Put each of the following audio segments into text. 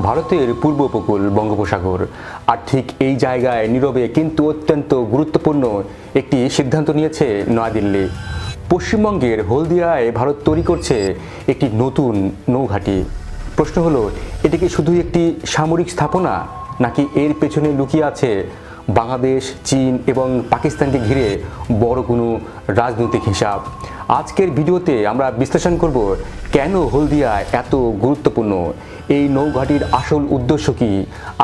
ভারতের পূর্ব উপকূল বঙ্গোপসাগর। আর ঠিক এই জায়গায় নীরবে কিন্তু অত্যন্ত গুরুত্বপূর্ণ একটি সিদ্ধান্ত নিয়েছে নয়াদিল্লি। পশ্চিমবঙ্গের হলদিয়ায় ভারত তৈরি করছে একটি নতুন নৌঘাঁটি। প্রশ্ন হলো, এটি কি শুধু একটি সামরিক স্থাপনা, নাকি এর পেছনে লুকিয়ে আছে বাংলাদেশ, চীন এবং পাকিস্তানকে ঘিরে বড় কোনো রাজনৈতিক হিসাব? আজকের ভিডিওতে আমরা বিশ্লেষণ করব কেন হলদিয়া এত গুরুত্বপূর্ণ? এই নৌঘাটির আসল উদ্দেশ্য কী?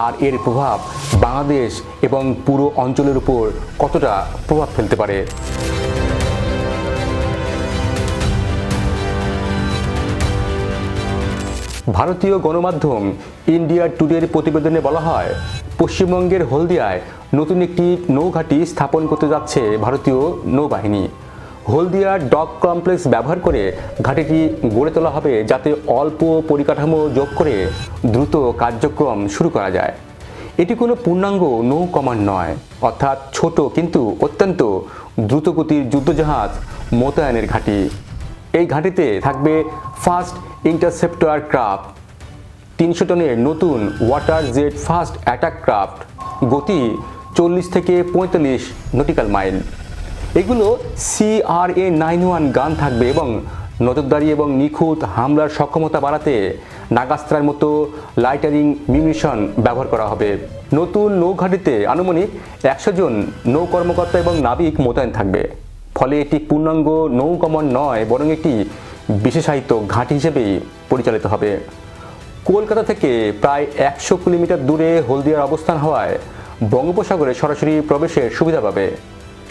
আর এর প্রভাব বাংলাদেশ এবং পুরো অঞ্চলের উপর কতটা প্রভাব ফেলতে পারে? ভারতীয় গণমাধ্যম ইন্ডিয়া টুডের প্রতিবেদনে বলা হয়, পশ্চিমবঙ্গের হলদিয়ায় নতুন একটি নৌঘাঁটি স্থাপন করতে যাচ্ছে ভারতীয় নৌবাহিনী। হলদিয়া ডক কমপ্লেক্স ব্যবহার করে ঘাঁটিটি গড়ে তোলা হবে যাতে অল্প পরিকাঠামো যোগ করে দ্রুত কার্যক্রম শুরু করা যায়। এটি কোনো পূর্ণাঙ্গ নৌ কমান্ড নয়, অর্থাৎ ছোট কিন্তু অত্যন্ত দ্রুতগতির যুদ্ধজাহাজ মোতায়েনের ঘাঁটি। এই ঘাঁটিতে থাকবে ফার্স্ট ইন্টারসেপ্টর ক্রাফট, তিনশো টনের নতুন water jet fast attack craft, গতি চল্লিশ থেকে পঁয়তাল্লিশ নটিক্যাল মাইল। এগুলো সিআরএ নাইন ওয়ান গান থাকবে এবং নজরদারি এবং নিখুঁত হামলার সক্ষমতা বাড়াতে নাগাস্ত্রার মতো লাইটারিং মিউনিশন ব্যবহার করা হবে। নতুন নৌঘাটিতে আনুমানিক একশো জন নৌ কর্মকর্তা এবং নাবিক মোতায়েন থাকবে। ফলে এটি পূর্ণাঙ্গ নৌ কমন নয়, বরং একটি বিশেষায়িত ঘাঁটি হিসেবেই পরিচালিত হবে। কলকাতা থেকে প্রায় একশো কিলোমিটার দূরে হলদিয়ার অবস্থান হওয়ায় বঙ্গোপসাগরে সরাসরি প্রবেশের সুবিধা পাবে।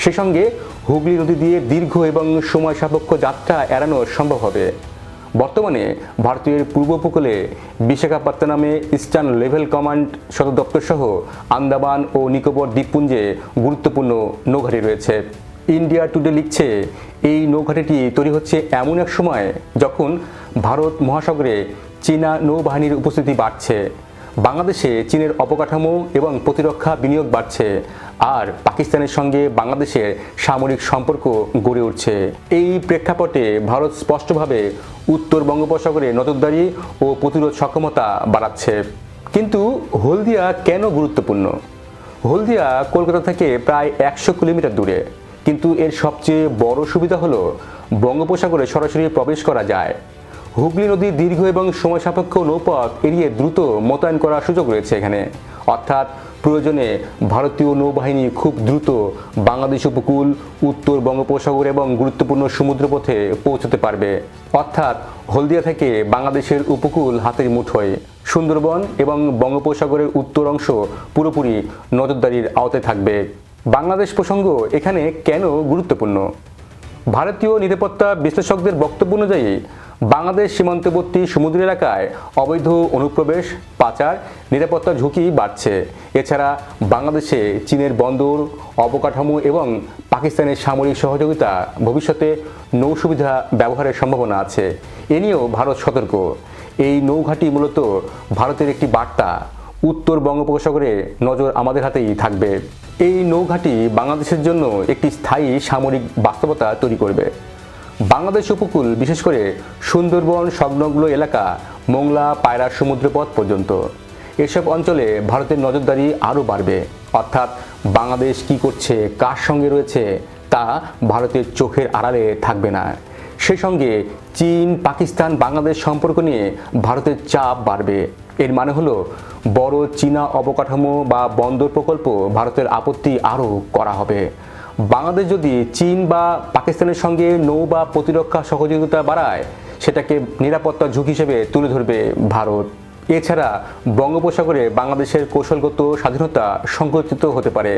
সে সঙ্গে হুগলি নদী দিয়ে দীর্ঘ এবং সময় সাপেক্ষ যাত্রা এড়ানো সম্ভব হবে। বর্তমানে ভারতের পূর্ব উপকূলে বিশাখাপত্তনমে ইস্টার্ন লেভেল কমান্ড সদর দপ্তর সহ আন্দামান ও নিকোবর দ্বীপপুঞ্জে গুরুত্বপূর্ণ নৌঘাটি রয়েছে। ইন্ডিয়া টুডে লিখছে, এই নৌঘাটিটি তৈরি হচ্ছে এমন এক সময় যখন ভারত মহাসাগরে চীনা নৌবাহিনীর উপস্থিতি বাড়ছে। বাংলাদেশে চীনের অবকাঠামো এবং প্রতিরক্ষা বিনিয়োগ বাড়ছে, আর পাকিস্তানের সঙ্গে বাংলাদেশের সামরিক সম্পর্ক গড়ে উঠছে। এই প্রেক্ষাপটে ভারত স্পষ্টভাবে উত্তর বঙ্গোপসাগরে নজরদারি ও প্রতিরোধ সক্ষমতা বাড়াচ্ছে। কিন্তু হলদিয়া কেন গুরুত্বপূর্ণ? হলদিয়া কলকাতা থেকে প্রায় একশো কিলোমিটার দূরে। কিন্তু এর সবচেয়ে বড় সুবিধা হলো বঙ্গোপসাগরে সরাসরি প্রবেশ করা যায়। হুগলি নদীর দীর্ঘ এবং সময় সাপেক্ষ নৌপথ এড়িয়ে দ্রুত মোতায়েন করার সুযোগ রয়েছে এখানে। অর্থাৎ প্রয়োজনে ভারতীয় নৌবাহিনী খুব দ্রুত বাংলাদেশ উপকূল, উত্তর বঙ্গোপসাগর এবং গুরুত্বপূর্ণ সমুদ্রপথে পৌঁছতে পারবে। অর্থাৎ হলদিয়া থেকে বাংলাদেশের উপকূল হাতের মুঠোয়। সুন্দরবন এবং বঙ্গোপসাগরের উত্তর অংশ পুরোপুরি নজরদারির আওতায় থাকবে। বাংলাদেশ প্রসঙ্গ এখানে কেন গুরুত্বপূর্ণ? ভারতীয় নিরাপত্তা বিশ্লেষকদের বক্তব্য অনুযায়ী বাংলাদেশ সীমান্তবর্তী সমুদ্র এলাকায় অবৈধ অনুপ্রবেশ, পাচার, নিরাপত্তা ঝুঁকি বাড়ছে। এছাড়া বাংলাদেশে চীনের বন্দর, অবকাঠামো এবং পাকিস্তানের সামরিক সহযোগিতা ভবিষ্যতে নৌ সুবিধা ব্যবহারের সম্ভাবনা আছে। এ নিয়েও ভারত সতর্ক। এই নৌঘাটি মূলত ভারতের একটি বার্তা। উত্তর বঙ্গোপসাগরে নজর আমাদের হাতেই থাকবে। এই নৌঘাটি বাংলাদেশের জন্য একটি স্থায়ী সামরিক বাস্তবতা তৈরি করবে। বাংলাদেশ উপকূল, বিশেষ করে সুন্দরবন, সংলগ্ন এলাকা, মোংলা, পায়রা, সমুদ্রপথ পর্যন্ত। এসব অঞ্চলে ভারতের নজরদারি আরও বাড়বে। অর্থাৎ বাংলাদেশ কি করছে, কার সঙ্গে রয়েছে, তা ভারতের চোখের আড়ালে থাকবে না। সেই সঙ্গে চীন, পাকিস্তান, বাংলাদেশ সম্পর্ক নিয়ে ভারতের চাপ বাড়বে। এর মানে হলো বড় চীনা অবকাঠামো বা বন্দর প্রকল্প ভারতের আপত্তি আরও করা হবে। বাংলাদেশ যদি চীন বা পাকিস্তানের সঙ্গে নৌ বা প্রতিরক্ষা সহযোগিতা বাড়ায়, সেটাকে নিরাপত্তা ঝুঁকি হিসেবে তুলে ধরবে ভারত। এছাড়া বঙ্গোপসাগরে বাংলাদেশের কৌশলগত স্বাধীনতা সংকুচিত হতে পারে।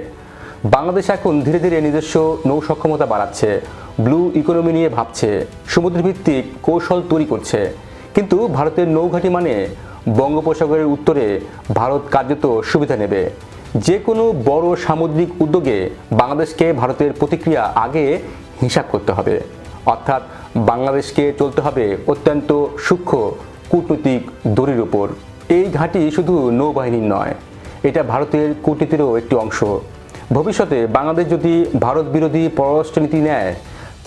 বাংলাদেশ এখন ধীরে ধীরে নিজস্ব নৌ সক্ষমতা বাড়াচ্ছে, ব্লু ইকোনমি নিয়ে ভাবছে, সমুদ্রভিত্তিক কৌশল তৈরি করছে। কিন্তু ভারতের নৌঘাটি মানে বঙ্গোপসাগরের উত্তরে ভারত কার্যত সুবিধা নেবে। যে কোনো বড় সামুদ্রিক উদ্যোগে বাংলাদেশকে ভারতের প্রতিক্রিয়া আগে হিসাব করতে হবে। অর্থাৎ বাংলাদেশকে চলতে হবে অত্যন্ত সূক্ষ্ম কূটনৈতিক দড়ির উপর। এই ঘাঁটি শুধু নৌবাহিনীর নয়, এটা ভারতের কূটনীতিরও একটি অংশ। ভবিষ্যতে বাংলাদেশ যদি ভারত বিরোধী পররাষ্ট্রনীতি নেয়,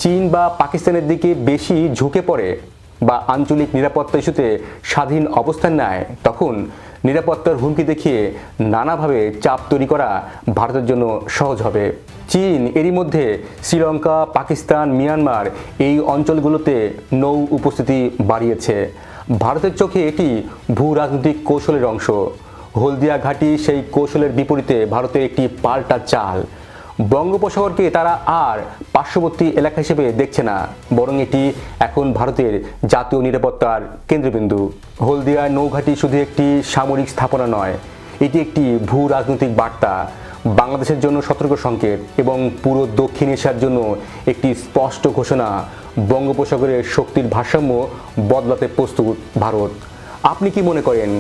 চীন বা পাকিস্তানের দিকে বেশি ঝুঁকে পড়ে বা আঞ্চলিক নিরাপত্তা ইস্যুতে স্বাধীন অবস্থান নেয়, তখন নিরাপত্তার হুমকি দেখিয়ে নানাভাবে চাপ তৈরি করা ভারতের জন্য সহজ হবে। চীন, এরই মধ্যে শ্রীলঙ্কা, পাকিস্তান, মিয়ানমার এই অঞ্চলগুলোতে নৌ উপস্থিতি বাড়িয়েছে। ভারতের চোখে এটি ভূ রাজনৈতিক কৌশলের অংশ। হলদিয়া ঘাটি সেই কৌশলের বিপরীতে ভারতে একটি পাল্টা চাল। বঙ্গোপসাগরকে তারা আর পার্শ্ববর্তী এলাকা হিসেবে দেখছে না, বরং এটি এখন ভারতের জাতীয় নিরাপত্তার কেন্দ্রবিন্দু। হলদিয়ার নৌঘাটি শুধু একটি সামরিক স্থাপনা নয়, এটি একটি ভূ রাজনৈতিক বার্তা। বাংলাদেশের জন্য সতর্ক সংকেত এবং পুরো দক্ষিণ এশিয়ার জন্য একটি স্পষ্ট ঘোষণা বঙ্গোপসাগরের শক্তির ভারসাম্য বদলাতে প্রস্তুত ভারত। আপনি কি মনে করেন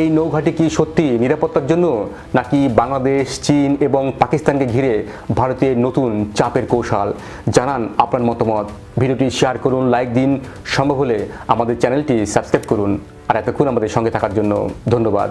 এই নৌঘাটি কি সত্যি নিরাপত্তার জন্য, নাকি বাংলাদেশ, চীন এবং পাকিস্তানকে ঘিরে ভারতের নতুন চাপের কৌশল? জানান আপনার মতামত। ভিডিওটি শেয়ার করুন, লাইক দিন। সম্ভব হলে আমাদের চ্যানেলটি সাবস্ক্রাইব করুন। আর এতক্ষণ আমাদের সঙ্গে থাকার জন্য ধন্যবাদ।